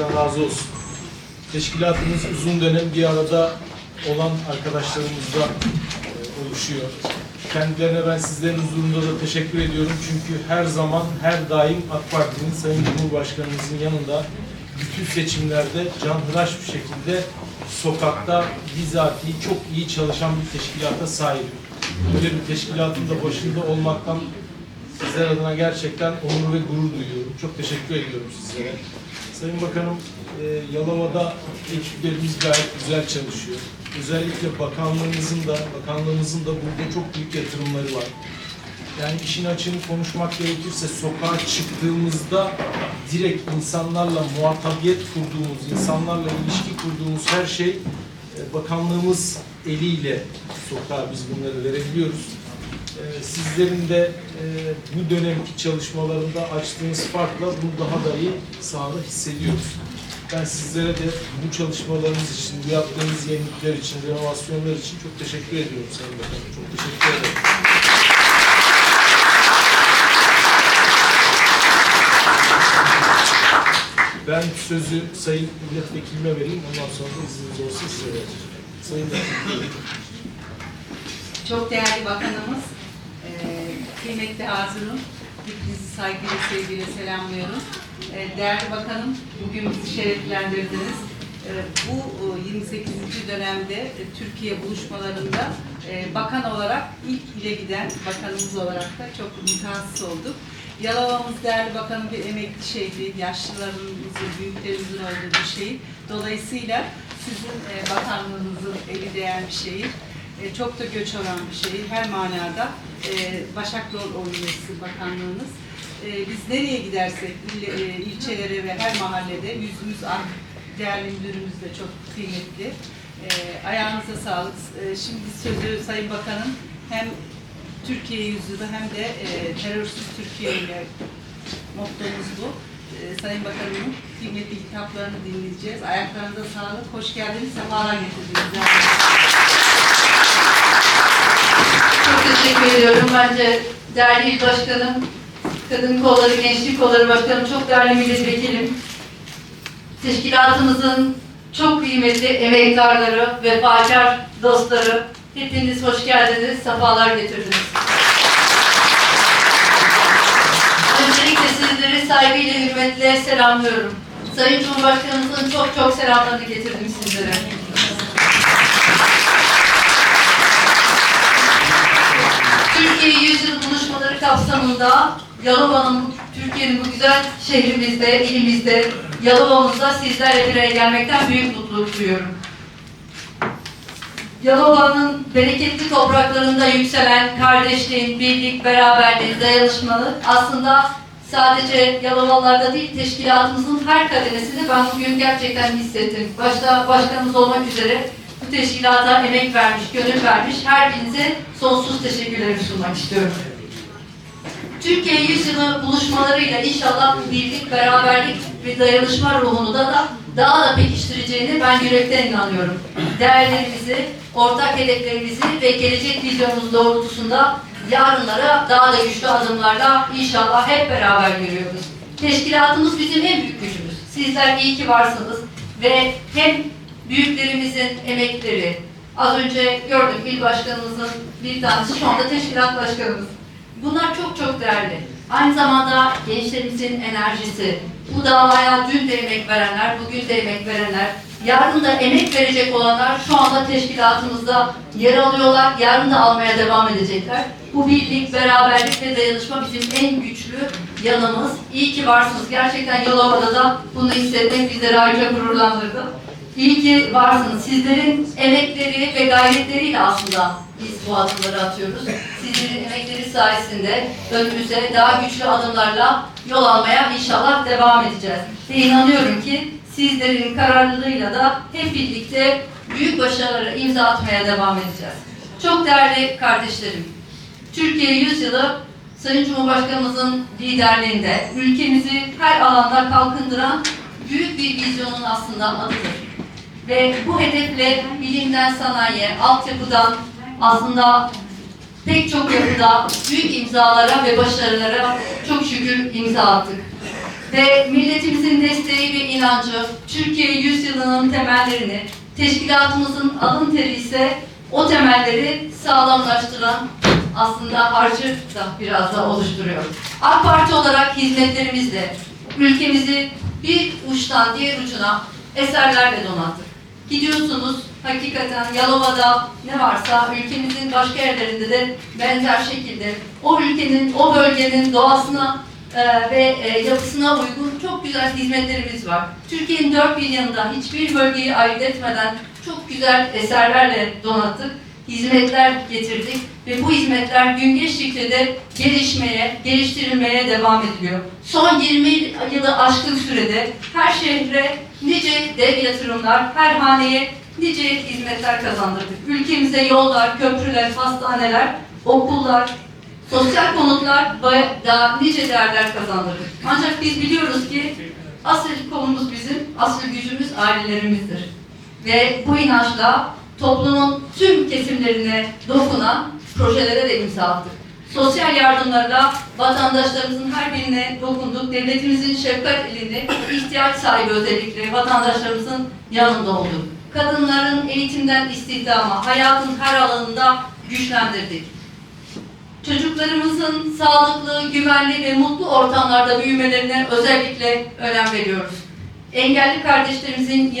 sizlerden razı olsun. Teşkilatımız uzun dönem bir arada olan arkadaşlarımızla e, oluşuyor. Kendilerine ben sizlerin huzurunda da teşekkür ediyorum. Çünkü her zaman, her daim AK Parti'nin Sayın Cumhurbaşkanımızın yanında bütün seçimlerde canhıraş bir şekilde sokakta bizatihi çok iyi çalışan bir teşkilata sahip. Böyle bir teşkilatın da başında olmaktan sizler adına gerçekten onur ve gurur duyuyorum. Çok teşekkür ediyorum sizlere. Sayın Bakanım, e, Yalova'da ekiplerimiz gayet güzel çalışıyor. Özellikle bakanlığımızın da, bakanlığımızın da burada çok büyük yatırımları var. Yani işin açığını konuşmak gerekirse sokağa çıktığımızda direkt insanlarla muhatabiyet kurduğumuz, insanlarla ilişki kurduğumuz her şey e, bakanlığımız eliyle sokağa biz bunları verebiliyoruz. E, Sizlerin de e, bu dönemki çalışmalarında açtığınız farkla bunu daha da iyi sahada hissediyoruz. Ben sizlere de bu çalışmalarınız için, bu yaptığınız yenilikler için, renovasyonlar için çok teşekkür ediyorum Sayın Bakanım. Çok teşekkür ederim. Ben sözü Sayın Milletvekilime vereyim. Ondan sonra da izniniz olsa size vereceğim. Sayın Milletvekili. Çok değerli bakanımız, kıymetli Hazırım, hepinizi saygıyla, sevgiyle selamlıyorum. Eee, Değerli bakanım, bugün bizi şereflendirdiniz. Eee, Bu e, 28. dönemde e, Türkiye buluşmalarında e, bakan olarak ilk ile giden bakanımız olarak da çok mütehassıs olduk. Yalova'mız değerli bakanım bir emekli şehri, yaşlılarımızın, büyüklerimizin olduğu bir şehir. Dolayısıyla sizin e, bakanlığınızın eli değen bir şehir. E, çok da göç alan bir şehir her manada. E, Başak Yol Oyuncusu Bakanlığınız. E, biz nereye gidersek il, e, ilçelere ve her mahallede yüzümüz ak. Değerli müdürümüz de çok kıymetli. E, ayağınıza sağlık. Şimdi sözü Sayın Bakanım hem Türkiye yüzyılı hem de e, terörsüz Türkiye ile mottomuz bu. Sayın Bakanımın kıymetli hitaplarını dinleyeceğiz. Ayaklarınıza sağlık. Hoş geldiniz. Sefalar getirdiniz. Çok teşekkür ediyorum. Bence değerli başkanım, kadın kolları, gençlik kolları başkanım, çok değerli milletvekilim. Teşkilatımızın çok kıymetli emektarları, vefakar dostları, hepiniz hoş geldiniz, sefalar getirdiniz. Öncelikle sizleri saygıyla, hürmetle selamlıyorum. Sayın Cumhurbaşkanımızın çok çok selamlarını getirdim sizlere. Türkiye Yüzyıl kapsamında Yalova'nın, Türkiye'nin bu güzel şehrimizde, ilimizde, Yalova'mızda sizlerle bir araya gelmekten büyük mutluluk duyuyorum. Yalova'nın bereketli topraklarında yükselen kardeşliğin, birlik, beraberliğin, dayanışmalı aslında sadece Yalovalılarda değil, teşkilatımızın her kademesinde ben bugün gerçekten hissettim. Başta başkanımız olmak üzere bu teşkilata emek vermiş, gönül vermiş her birinize sonsuz teşekkürlerimi sunmak istiyorum. Türkiye Yüzyılı buluşmalarıyla inşallah birlik, beraberlik ve dayanışma ruhunu da, da daha da pekiştireceğini ben yürekten inanıyorum. Değerlerimizi, ortak hedeflerimizi ve gelecek vizyonumuz doğrultusunda yarınlara daha da güçlü adımlarla inşallah hep beraber görüyoruz. Teşkilatımız bizim en büyük gücümüz. Sizler iyi ki varsınız ve hem büyüklerimizin emekleri, az önce gördük il başkanımızın bir tanesi şu anda teşkilat başkanımız. Bunlar çok çok değerli. Aynı zamanda gençlerimizin enerjisi, bu davaya dün de emek verenler, bugün de emek verenler, yarın da emek verecek olanlar şu anda teşkilatımızda yer alıyorlar, yarın da almaya devam edecekler. Bu birlik, beraberlik ve dayanışma bizim en güçlü yanımız. İyi ki varsınız. Gerçekten Yalova'da da bunu hissetmek bizleri ayrıca gururlandırdı. İyi ki varsınız. Sizlerin emekleri ve gayretleriyle aslında biz bu adımları atıyoruz. Sizlerin emekleri sayesinde önümüze daha güçlü adımlarla yol almaya inşallah devam edeceğiz. Ve inanıyorum ki sizlerin kararlılığıyla da hep birlikte büyük başarılara imza atmaya devam edeceğiz. Çok değerli kardeşlerim, Türkiye Yüzyılı Sayın Cumhurbaşkanımızın liderliğinde ülkemizi her alanda kalkındıran büyük bir vizyonun aslında adıdır. Ve bu hedefle bilimden sanayiye, altyapıdan aslında pek çok yapıda büyük imzalara ve başarılara çok şükür imza attık. ve milletimizin desteği ve inancı, Türkiye yüzyılının temellerini, teşkilatımızın alın teri ise o temelleri sağlamlaştıran aslında harcı da biraz da oluşturuyor. AK Parti olarak hizmetlerimizle ülkemizi bir uçtan diğer ucuna eserlerle donattık. Gidiyorsunuz hakikaten Yalova'da ne varsa ülkemizin başka yerlerinde de benzer şekilde o ülkenin, o bölgenin doğasına e, ve e, yapısına uygun çok güzel hizmetlerimiz var. Türkiye'nin dört bir yanında hiçbir bölgeyi ayırt etmeden çok güzel eserlerle donattık, hizmetler getirdik ve bu hizmetler gün geçtikçe de gelişmeye, geliştirilmeye devam ediliyor. Son 20 yılı aşkın sürede her şehre nice dev yatırımlar, her haneye nice hizmetler kazandırdık. Ülkemize yollar, köprüler, hastaneler, okullar, sosyal konutlar daha nice değerler kazandırdık. Ancak biz biliyoruz ki asıl konumuz bizim, asıl gücümüz ailelerimizdir. Ve bu inançla toplumun tüm kesimlerine dokunan projelere de imza attık. Sosyal yardımlarla vatandaşlarımızın her birine dokunduk. Devletimizin şefkat elini ihtiyaç sahibi özellikle vatandaşlarımızın yanında olduk. Kadınların eğitimden istihdama, hayatın her alanında güçlendirdik. Çocuklarımızın sağlıklı, güvenli ve mutlu ortamlarda büyümelerine özellikle önem veriyoruz. Engelli kardeşlerimizin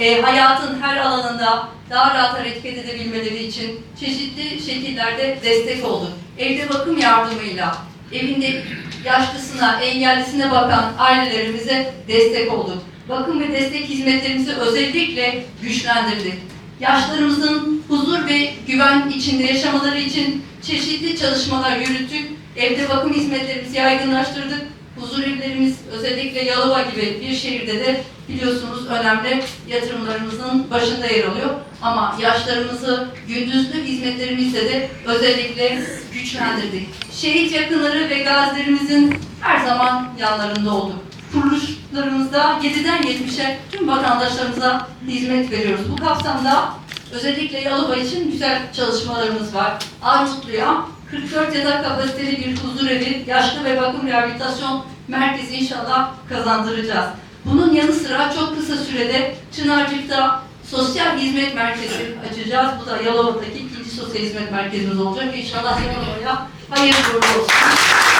e, hayatın her alanında daha rahat hareket edebilmeleri için çeşitli şekillerde destek olduk. Evde bakım yardımıyla, evinde yaşlısına, engellisine bakan ailelerimize destek olduk. Bakım ve destek hizmetlerimizi özellikle güçlendirdik. Yaşlarımızın huzur ve güven içinde yaşamaları için çeşitli çalışmalar yürüttük. Evde bakım hizmetlerimizi yaygınlaştırdık. Huzur evlerimiz özellikle Yalova gibi bir şehirde de biliyorsunuz önemli yatırımlarımızın başında yer alıyor. Ama yaşlarımızı gündüzlü hizmetlerimizle de özellikle güçlendirdik. Şehit yakınları ve gazilerimizin her zaman yanlarında olduk. Kuruluşlarımızda 7'den 70'e tüm vatandaşlarımıza hizmet veriyoruz. Bu kapsamda özellikle Yalova için güzel çalışmalarımız var. Armutlu'ya 44 yatak kapasiteli bir huzur evi, yaşlı ve bakım rehabilitasyon merkezi inşallah kazandıracağız. Bunun yanı sıra çok kısa sürede Çınarcık'ta sosyal hizmet merkezi açacağız. Bu da Yalova'daki ikinci sosyal hizmet merkezimiz olacak. İnşallah Yalova'ya hayırlı uğurlu olsun.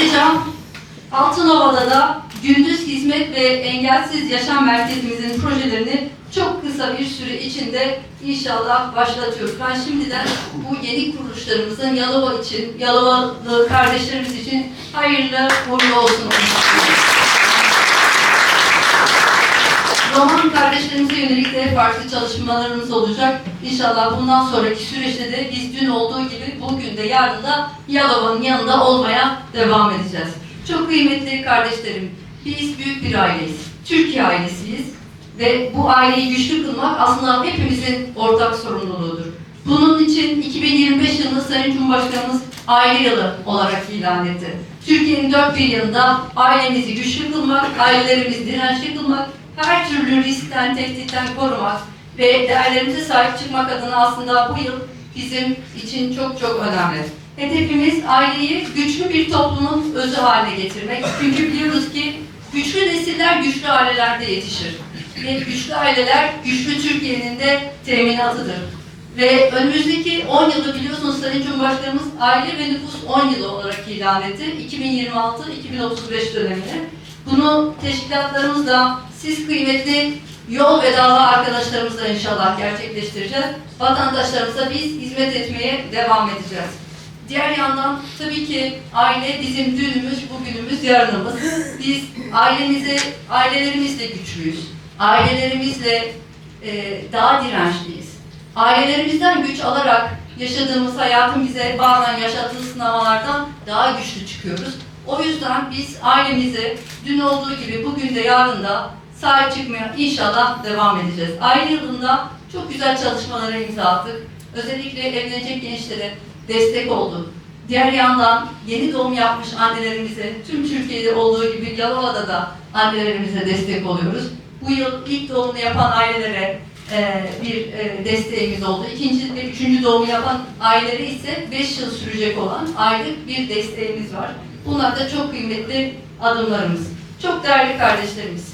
Ayrıca Altınova'da da gündüz hizmet ve engelsiz yaşam merkezimizin projelerini çok kısa bir süre içinde inşallah başlatıyoruz. Ben şimdiden bu yeni kuruluşlarımızın Yalova için, Yalovalı kardeşlerimiz için hayırlı uğurlu olsun. Roman kardeşlerimize yönelik de farklı çalışmalarımız olacak. İnşallah bundan sonraki süreçte de biz dün olduğu gibi bugün de yarın da Yalova'nın yanında olmaya devam edeceğiz. Çok kıymetli kardeşlerim, biz büyük bir aileyiz. Türkiye ailesiyiz ve bu aileyi güçlü kılmak aslında hepimizin ortak sorumluluğudur. Bunun için 2025 yılını Sayın Cumhurbaşkanımız aile yılı olarak ilan etti. Türkiye'nin dört bir yanında ailemizi güçlü kılmak, ailelerimizi dirençli kılmak, her türlü riskten, tehditten korumak ve değerlerimize sahip çıkmak adına aslında bu yıl bizim için çok çok önemli. Hedefimiz aileyi güçlü bir toplumun özü haline getirmek. Çünkü biliyoruz ki güçlü nesiller güçlü ailelerde yetişir. Ve güçlü aileler güçlü Türkiye'nin de teminatıdır. Ve önümüzdeki 10 yılı biliyorsunuz Sayın Cumhurbaşkanımız aile ve nüfus 10 yılı olarak ilan etti. 2026-2035 dönemini. Bunu teşkilatlarımızla, siz kıymetli yol ve dava arkadaşlarımızla inşallah gerçekleştireceğiz. Vatandaşlarımıza biz hizmet etmeye devam edeceğiz. Diğer yandan tabii ki aile bizim dünümüz, bugünümüz, yarınımız. Biz ailemize, ailelerimizle güçlüyüz. Ailelerimizle e, daha dirençliyiz. Ailelerimizden güç alarak yaşadığımız hayatın bize bazen yaşattığı sınavlardan daha güçlü çıkıyoruz. O yüzden biz ailemize dün olduğu gibi bugün de yarın da sahip çıkmaya inşallah devam edeceğiz. Aile yılında çok güzel çalışmalara imza attık. Özellikle evlenecek gençlere destek olduk. Diğer yandan yeni doğum yapmış annelerimize, tüm Türkiye'de olduğu gibi Yalova'da da annelerimize destek oluyoruz. Bu yıl ilk doğumunu yapan ailelere e, bir e, desteğimiz oldu. İkinci ve üçüncü doğumu yapan ailelere ise 5 yıl sürecek olan aylık bir desteğimiz var. Bunlar da çok kıymetli adımlarımız. Çok değerli kardeşlerimiz.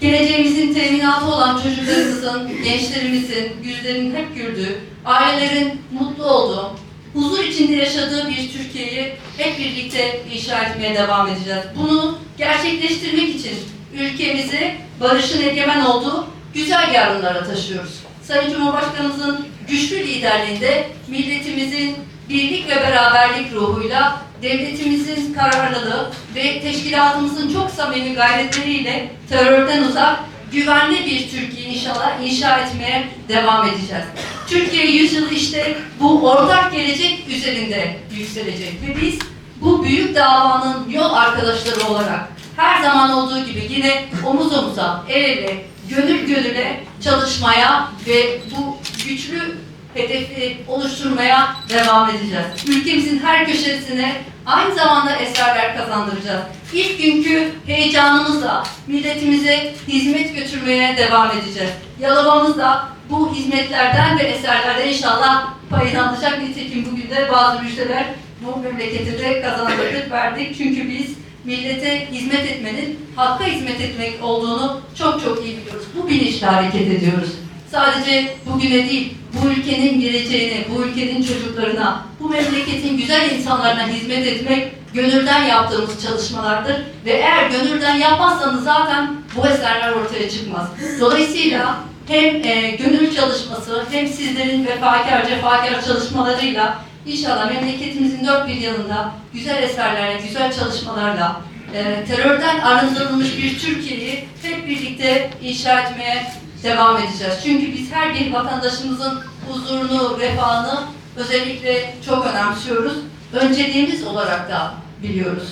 Geleceğimizin teminatı olan çocuklarımızın, gençlerimizin yüzlerinin hep güldüğü, ailelerin mutlu olduğu, huzur içinde yaşadığı bir Türkiye'yi hep birlikte inşa etmeye devam edeceğiz. Bunu gerçekleştirmek için ülkemizi barışın egemen olduğu güzel yarınlara taşıyoruz. Sayın Cumhurbaşkanımızın güçlü liderliğinde milletimizin birlik ve beraberlik ruhuyla devletimizin kararlılığı ve teşkilatımızın çok samimi gayretleriyle terörden uzak, güvenli bir Türkiye inşallah inşa etmeye devam edeceğiz. Türkiye yüzyılı işte bu ortak gelecek üzerinde yükselecek ve biz bu büyük davanın yol arkadaşları olarak her zaman olduğu gibi yine omuz omuza, el ele, gönül gönüle çalışmaya ve bu güçlü hedefi oluşturmaya devam edeceğiz. Ülkemizin her köşesine aynı zamanda eserler kazandıracağız. İlk günkü heyecanımızla milletimize hizmet götürmeye devam edeceğiz. Yalova'mız da bu hizmetlerden ve eserlerden inşallah payını alacak. Nitekim bugün de bazı müjdeler bu memlekete de kazandırdık, verdik. Çünkü biz millete hizmet etmenin hakka hizmet etmek olduğunu çok çok iyi biliyoruz. Bu bilinçle hareket ediyoruz. Sadece bugüne değil, bu ülkenin geleceğine, bu ülkenin çocuklarına, bu memleketin güzel insanlarına hizmet etmek gönülden yaptığımız çalışmalardır. Ve eğer gönülden yapmazsanız zaten bu eserler ortaya çıkmaz. Dolayısıyla hem e, gönül çalışması hem sizlerin vefakar, cefakar çalışmalarıyla inşallah memleketimizin dört bir yanında güzel eserlerle, güzel çalışmalarla e, terörden arındırılmış bir Türkiye'yi hep birlikte inşa etmeye devam edeceğiz. Çünkü biz her bir vatandaşımızın huzurunu, refahını özellikle çok önemsiyoruz. Önceliğimiz olarak da biliyoruz.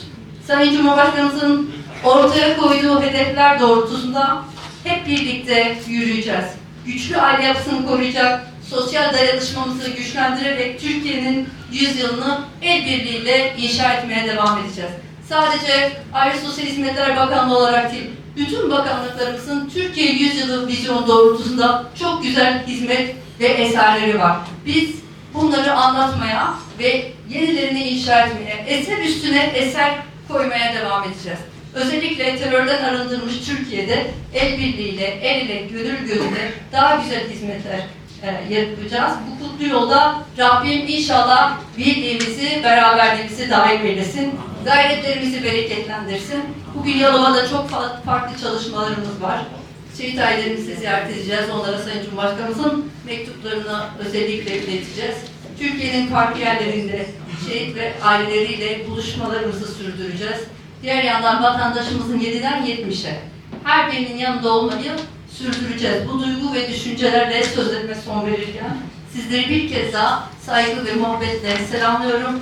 Sayın Cumhurbaşkanımızın ortaya koyduğu hedefler doğrultusunda hep birlikte yürüyeceğiz. Güçlü aile yapısını koruyacak, sosyal dayanışmamızı güçlendirerek Türkiye'nin yüzyılını el birliğiyle inşa etmeye devam edeceğiz. Sadece Aile Sosyal Hizmetler Bakanlığı olarak değil, bütün bakanlıklarımızın Türkiye Yüzyılı vizyonu doğrultusunda çok güzel hizmet ve eserleri var. Biz bunları anlatmaya ve yenilerini inşa etmeye, eser üstüne eser koymaya devam edeceğiz. Özellikle terörden arındırılmış Türkiye'de el birliğiyle, el ele, gönül gönüle daha güzel hizmetler e, yapacağız. Bu kutlu yolda Rabbim inşallah birliğimizi, beraberliğimizi daim eylesin. Gayretlerimizi bereketlendirsin. Bugün Yalova'da çok fa- farklı çalışmalarımız var. Şehit ailelerimizi ziyaret edeceğiz. Onlara Sayın Cumhurbaşkanımızın mektuplarını özellikle ileteceğiz. Türkiye'nin farklı yerlerinde şehit ve aileleriyle buluşmalarımızı sürdüreceğiz. Diğer yandan vatandaşımızın 7'den 70'e her birinin yanında olmayı sürdüreceğiz. Bu duygu ve düşüncelerle sözlerime son verirken sizleri bir kez daha saygı ve muhabbetle selamlıyorum.